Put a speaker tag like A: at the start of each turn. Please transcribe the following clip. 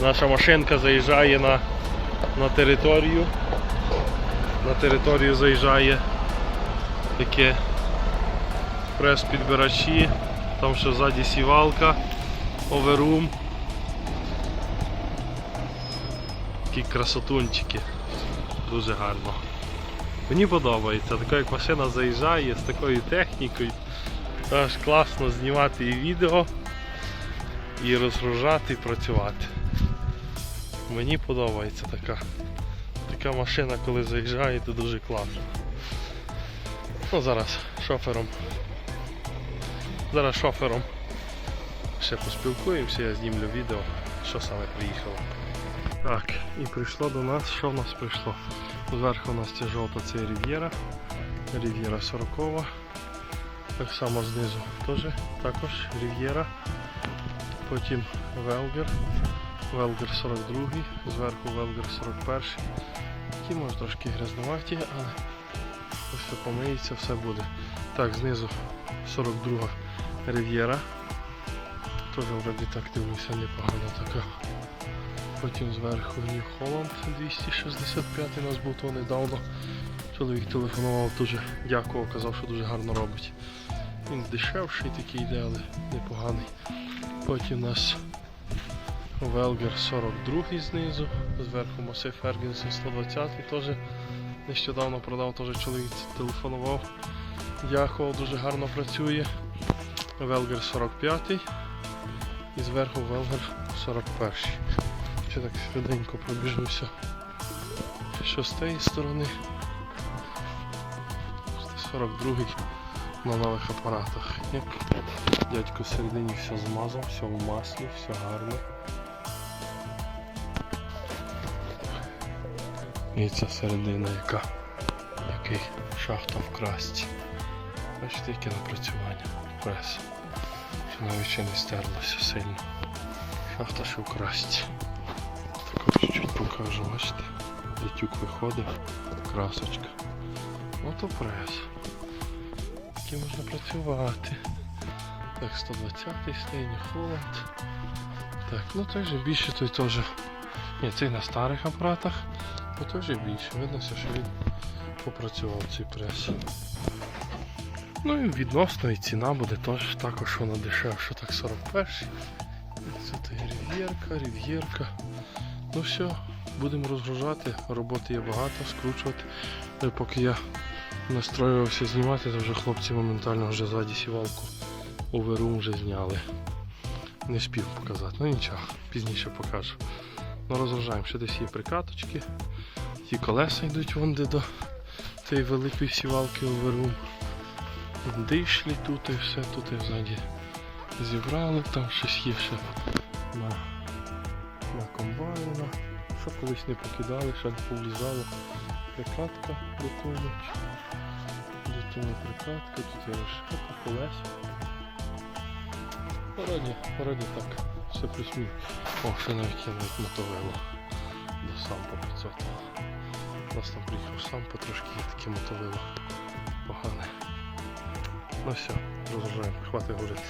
A: Наша машинка заїжджає на, на територію. На територію заїжджає таке прес-підбирачі, там ще ззаді сівалка, оверум. Такі красотунчики. Дуже гарно. Мені подобається, така як машина заїжджає з такою технікою. Аж класно знімати і відео, і розгружати, і працювати. Мені подобається така. Така машина, коли заїжджає, то дуже класно. Ну зараз шофером. Зараз шофером ще поспілкуємося, я знімлю відео, що саме приїхало. Так, і прийшло до нас, що в нас прийшло? Зверху у нас ця жовта це Рів'єра. Рів'єра 40. Так само знизу теж також Рів'єра. Потім Велгер. Велгер 42, зверху Велгер 41. Ті може трошки грязнуваті, але все помиється, все буде. Так, знизу 42 Рів'єра. Теж вроді так дивлюся, непогано така. Потім зверху New Holland 265 у нас був то недавно. Чоловік телефонував, дуже дякував, казав, що дуже гарно робить. Він дешевший такий йде, але непоганий. Потім у нас Велгер 42 знизу, зверху Мосе Фергюсон 120 теж нещодавно продав, теж чоловік телефонував. Дякував, дуже гарно працює. Велгер 45 і зверху Велгер 41. Ще так швиденько пробіжуся. Що з тієї сторони? 42-й на нових апаратах. Як дядько всередині все змазав, все в маслі, все гарно. І ця середина яка який шахта в красті. Бачите, яке напрацювання. Прес. Навіть ще не стерлося сильно. Шахта що в красті. Так чуть-чуть покажу, бачите. Літюк виходив, красочка. Ото прес. Яким можна працювати. Так, 120-й стейні Холланд. Так, ну той же більше, той теж. Ні, цей на старих апаратах, бо то той же більше. Видно, що він попрацював цей прес. Ну і відносно і ціна буде теж також вона дешевша, так 41. Це рів'єрка, рів'єрка. Ну все, будемо розгружати, роботи є багато, скручувати. Е, Поки я настроювався знімати, то вже хлопці моментально вже ззаді сівалку оверум вже зняли. Не спів показати, ну нічого, пізніше покажу. Ну розгружаємо, ще десь є прикаточки. Ті колеса йдуть вон де до цієї великої сівалки оверум. Дишлі тут і все, тут і ззаді зібрали, там щось є ще на, на комбайна. Що колись не покидали, що не повлізало. Прикатка бетонна. Бетонна прикатка, тут є решетка, колеса. Вроді, вроді так, все плюс-мінус. О, ще є навіть мотовило до сампо 500. У нас там приїхав сампо, трошки є таке мотовило. Погане. Ну все, розгружаємо, хватить говорити.